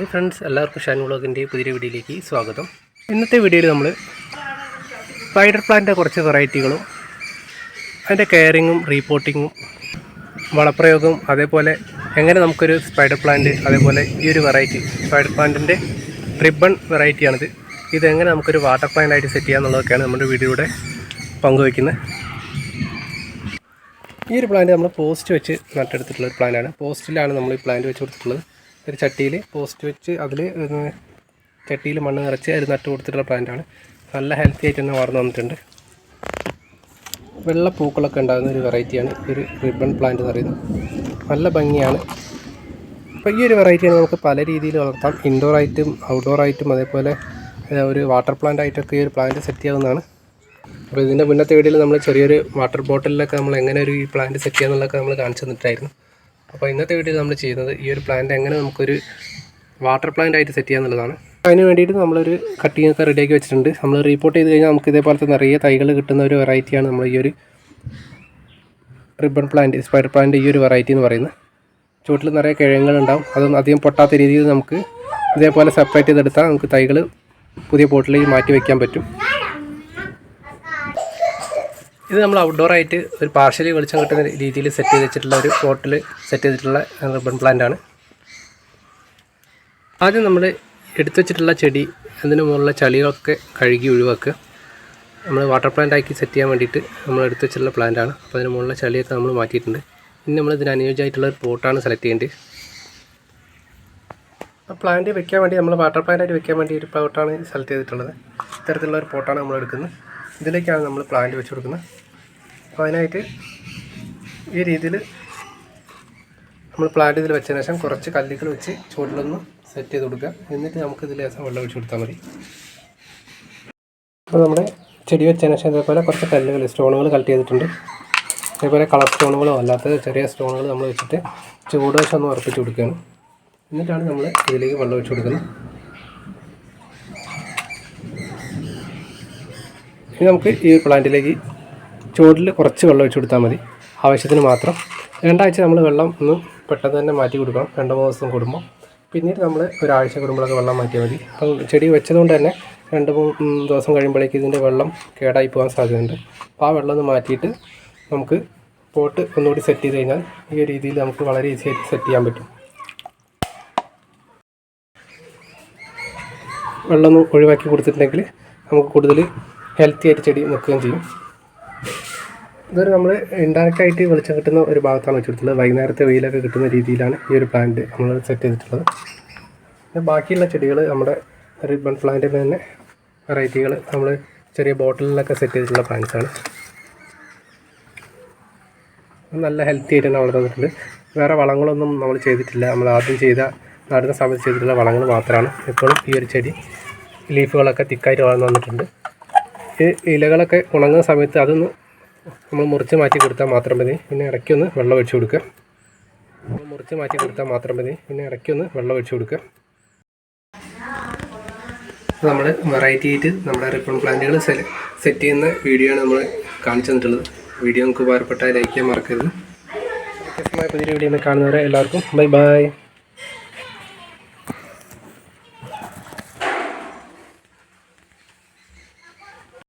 Hi friends എല്ലാവർക്കും ഷാൻ വ്ളോഗിന്റെ പുതിയ വീഡിയോയിലേക്ക് സ്വാഗതം. ഇന്നത്തെ വീഡിയോയിൽ നമ്മൾ സ്പൈഡർ പ്ലാന്റിന്റെ കുറച്ച് വെറൈറ്റികളും അതിന്റെ കെയറിങ്ങും റീപോർട്ടിങ്ങും വളപ്രയോഗവും അതേപോലെ എങ്ങനെ നമുക്കൊരു സ്പൈഡർ പ്ലാന്റ് അതേപോലെ ഈ ഒരു വെറൈറ്റി സ്പൈഡർ പ്ലാന്റിന്റെ റിബൺ വെറൈറ്റിയാണിത്. ഇതെങ്ങനെ നമുക്കൊരു വാട്ടർ പ്ലാന്റായിട്ട് സെറ്റ് ചെയ്യാമെന്നുള്ളതൊക്കെയാണ് നമ്മുടെ വീഡിയോയുടെ പങ്കുവയ്ക്കുന്നത്. ഈ ഒരു പ്ലാന്റ് നമ്മൾ പോസ്റ്റ് വെച്ച് നട്ടെടുത്തിട്ടുള്ള ഒരു പ്ലാന്റാണ്. പോസ്റ്റിലാണ് നമ്മൾ ഈ പ്ലാന്റ് വെച്ച് കൊടുത്തിട്ടുള്ളത്. ഒരു ചട്ടിയിൽ പോസ്റ്റ് വെച്ച് അതിൽ ചട്ടിയിൽ മണ്ണ് നിറച്ച് അതിൽ നട്ട് കൊടുത്തിട്ടുള്ള പ്ലാന്റാണ് നല്ല ഹെൽത്തി ആയിട്ട് തന്നെ വളർന്നു വന്നിട്ടുണ്ട്. വെള്ള പൂക്കളൊക്കെ ഉണ്ടാകുന്ന ഒരു വെറൈറ്റിയാണ് ഒരു റിബൺ പ്ലാന്റ് എന്ന് പറയുന്നത്. നല്ല ഭംഗിയാണ്. അപ്പോൾ ഈ ഒരു വെറൈറ്റിയാണ് നമുക്ക് പല രീതിയിൽ വളർത്താം. ഇൻഡോർ ആയിട്ടും ഔട്ട്ഡോർ ആയിട്ടും അതേപോലെ ഒരു വാട്ടർ പ്ലാന്റ് ആയിട്ടൊക്കെ ഈ ഒരു പ്ലാന്റ് സെറ്റ് ചെയ്യാവുന്നതാണ്. അപ്പോൾ ഇതിന്റെ മുന്നത്തെ വീഡിയോയിൽ നമ്മൾ ചെറിയൊരു വാട്ടർ ബോട്ടിലൊക്കെ നമ്മൾ എങ്ങനെ ഒരു ഈ പ്ലാന്റ് സെറ്റ് ചെയ്യാന്നുള്ളതൊക്കെ നമ്മൾ കാണിച്ചു തന്നിട്ടായിരുന്നു. അപ്പോൾ ഇന്നത്തെ വീഡിയോയിൽ നമ്മൾ ചെയ്യുന്നത് ഈ ഒരു പ്ലാന്റ് എങ്ങനെ നമുക്കൊരു വാട്ടർ പ്ലാന്റ് ആയിട്ട് സെറ്റ് ചെയ്യാന്നുള്ളതാണ്. അതിന് വേണ്ടിയിട്ട് നമ്മളൊരു കട്ടിങ് ഒക്കെ റെഡിയാക്കി വെച്ചിട്ടുണ്ട്. നമ്മൾ റിപ്പോർട്ട് ചെയ്ത് കഴിഞ്ഞാൽ നമുക്ക് ഇതേപോലത്തെ നിറയെ തൈകൾ കിട്ടുന്ന ഒരു വെറൈറ്റിയാണ് നമ്മൾ ഈ ഒരു റിബൺ പ്ലാന്റ് സ്പൈഡർ പ്ലാന്റ് ഈ ഒരു വെറൈറ്റി എന്ന് പറയുന്നത്. ചുവട്ടിൽ നിറയെ കിഴങ്ങുകളുണ്ടാവും അതൊന്നും അധികം പൊട്ടാത്ത രീതിയിൽ നമുക്ക് ഇതേപോലെ സെപ്പറേറ്റ് ചെയ്തെടുത്താൽ നമുക്ക് തൈകൾ പുതിയ പോട്ടിലേക്ക് മാറ്റി വയ്ക്കാൻ പറ്റും. ഇത് നമ്മൾ ഔട്ട്ഡോർ ആയിട്ട് ഒരു പാർഷ്യലി വെളിച്ചം കിട്ടുന്ന രീതിയിൽ സെറ്റ് ചെയ്ത് വെച്ചിട്ടുള്ള ഒരു പോട്ടിൽ സെറ്റ് ചെയ്തിട്ടുള്ള റബ്ബൺ പ്ലാന്റ് ആണ്. ആദ്യം നമ്മൾ എടുത്തു വെച്ചിട്ടുള്ള ചെടി അതിന് മുകളിലെ ചളികളൊക്കെ കഴുകി ഒഴിവാക്കുക. നമ്മൾ വാട്ടർ പ്ലാന്റ് ആക്കി സെറ്റ് ചെയ്യാൻ വേണ്ടിയിട്ട് നമ്മൾ എടുത്തു വെച്ചിട്ടുള്ള പ്ലാന്റ് ആണ്. അപ്പോൾ അതിന് മുകളിലെ ചളിയൊക്കെ നമ്മൾ മാറ്റിയിട്ടുണ്ട്. ഇനി നമ്മൾ ഇതിന് അനുയോജ്യമായിട്ടുള്ള ഒരു പോട്ടാണ് സെലക്ട് ചെയ്യേണ്ടത്. പ്ലാന്റ് വെക്കാൻ വേണ്ടി നമ്മൾ വാട്ടർ പ്ലാന്റ് ആയിട്ട് വെക്കാൻ വേണ്ടി ഒരു പോട്ടാണ് സെലക്ട് ചെയ്തിട്ടുള്ളത്. ഇത്തരത്തിലുള്ള ഒരു പോട്ടാണ് നമ്മൾ എടുക്കുന്നത്. ഇതിലേക്കാണ് നമ്മൾ പ്ലാന്റ് വെച്ച് കൊടുക്കുന്നത്. അപ്പോൾ അതിനായിട്ട് ഈ രീതിയിൽ നമ്മൾ പ്ലാന്റ് ഇതിൽ വെച്ചതിന് ശേഷം കുറച്ച് കല്ലുകൾ വെച്ച് ചുവട്ടിലൊന്ന് സെറ്റ് ചെയ്ത് കൊടുക്കുക. എന്നിട്ട് നമുക്ക് ഇതിൽ ലേശം വെള്ളം ഒഴിച്ച് കൊടുത്താൽ മതി. അപ്പോൾ നമ്മുടെ ചെടി വെച്ചതിന് ശേഷം ഇതേപോലെ കുറച്ച് കല്ലുകൾ സ്റ്റോണുകൾ കളക്ട് ചെയ്തിട്ടുണ്ട്. അതേപോലെ കളർ സ്റ്റോണുകളോ അല്ലാത്ത ചെറിയ സ്റ്റോണുകൾ നമ്മൾ വെച്ചിട്ട് ചൂട് വശം ഒന്ന് ഉറപ്പിച്ച് കൊടുക്കുകയാണ്. എന്നിട്ടാണ് നമ്മൾ ഇതിലേക്ക് വെള്ളം ഒഴിച്ച് കൊടുക്കുന്നത്. ഇനി നമുക്ക് ഈ പ്ലാന്റിലേക്ക് ചുവട്ടിൽ കുറച്ച് വെള്ളം ഒഴിച്ചു കൊടുത്താൽ മതി. ആവശ്യത്തിന് മാത്രം. രണ്ടാഴ്ച നമ്മൾ വെള്ളം ഒന്ന് പെട്ടെന്ന് തന്നെ മാറ്റി കൊടുക്കണം. രണ്ട് മൂന്ന് ദിവസം കൂടുമ്പോൾ. പിന്നീട് നമ്മൾ ഒരാഴ്ച കൂടുമ്പോഴൊക്കെ വെള്ളം മാറ്റിയാൽ മതി. അപ്പം ചെടി വെച്ചതുകൊണ്ട് തന്നെ രണ്ട് മൂന്ന് ദിവസം കഴിയുമ്പോഴേക്ക് ഇതിന്റെ വെള്ളം കേടായി പോകാൻ സാധ്യതയുണ്ട്. അപ്പോൾ ആ വെള്ളം ഒന്ന് മാറ്റിയിട്ട് നമുക്ക് പോട്ട് ഒന്നുകൂടി സെറ്റ് ചെയ്ത് കഴിഞ്ഞാൽ ഈ ഒരു രീതിയിൽ നമുക്ക് വളരെ ഈസി ആയിട്ട് സെറ്റ് ചെയ്യാൻ പറ്റും. വെള്ളം ഒന്ന് ഒഴിവാക്കി കൊടുത്തിട്ടുണ്ടെങ്കിൽ നമുക്ക് കൂടുതൽ ഹെൽത്തി ആയിട്ട് ചെടി നിൽക്കുകയും ചെയ്യും. ഇതൊരു നമ്മൾ ഇൻഡയറക്റ്റ് ആയിട്ട് വെളിച്ചം കിട്ടുന്ന ഒരു ഭാഗത്താണ് വെച്ചിട്ടുള്ളത് വൈകുന്നേരത്തെ വെയിലൊക്കെ കിട്ടുന്ന രീതിയിലാണ് ഈ ഒരു പ്ലാന്റ് നമ്മൾ സെറ്റ് ചെയ്തിട്ടുള്ളത്. പിന്നെ ബാക്കിയുള്ള ചെടികൾ നമ്മുടെ റിബൺ പ്ലാന്റിൽ തന്നെ വെറൈറ്റികൾ നമ്മൾ ചെറിയ ബോട്ടിലിലൊക്കെ സെറ്റ് ചെയ്തിട്ടുള്ള പ്ലാന്റ്സാണ് നല്ല ഹെൽത്തി ആയിട്ട് തന്നെ വളർന്നിട്ടുണ്ട് വേറെ വളങ്ങളൊന്നും നമ്മൾ ചെയ്തിട്ടില്ല. നമ്മൾ ആദ്യം ചെയ്ത നടുന്ന സമയത്ത് ചെയ്തിട്ടുള്ള വളങ്ങൾ മാത്രമാണ്. ഇപ്പോഴും ഈ ഒരു ചെടി ലീഫുകളൊക്കെ തിക്കായിട്ട് വളർന്നു വന്നിട്ടുണ്ട് ഇലകളൊക്കെ ഉണങ്ങുന്ന സമയത്ത് അതൊന്ന് നമ്മൾ മുറിച്ച് മാറ്റി കൊടുത്താൽ മാത്രം മതി. പിന്നെ ഇടയ്ക്കൊന്ന് വെള്ളം ഒഴിച്ചു കൊടുക്കുക. നമ്മൾ മുറിച്ച് മാറ്റി കൊടുത്താൽ മാത്രം മതി. പിന്നെ ഇടയ്ക്കൊന്ന് വെള്ളം ഒഴിച്ചു കൊടുക്കുക. നമ്മൾ വെറൈറ്റി ആയിട്ട് നമ്മുടെ റിപ്പൺ പ്ലാന്റുകൾ സെറ്റ് ചെയ്യുന്ന വീഡിയോ ആണ് നമ്മൾ കാണിച്ചു തന്നിട്ടുള്ളത്. വീഡിയോ നമുക്ക് ഉപകാരപ്പെട്ടാൽ ലൈക്ക് ചെയ്യാൻ മറക്കരുത്. വ്യത്യസ്തമായ പുതിയ വീഡിയോ കാണുന്നവരെ എല്ലാവർക്കും ബൈ ബൈ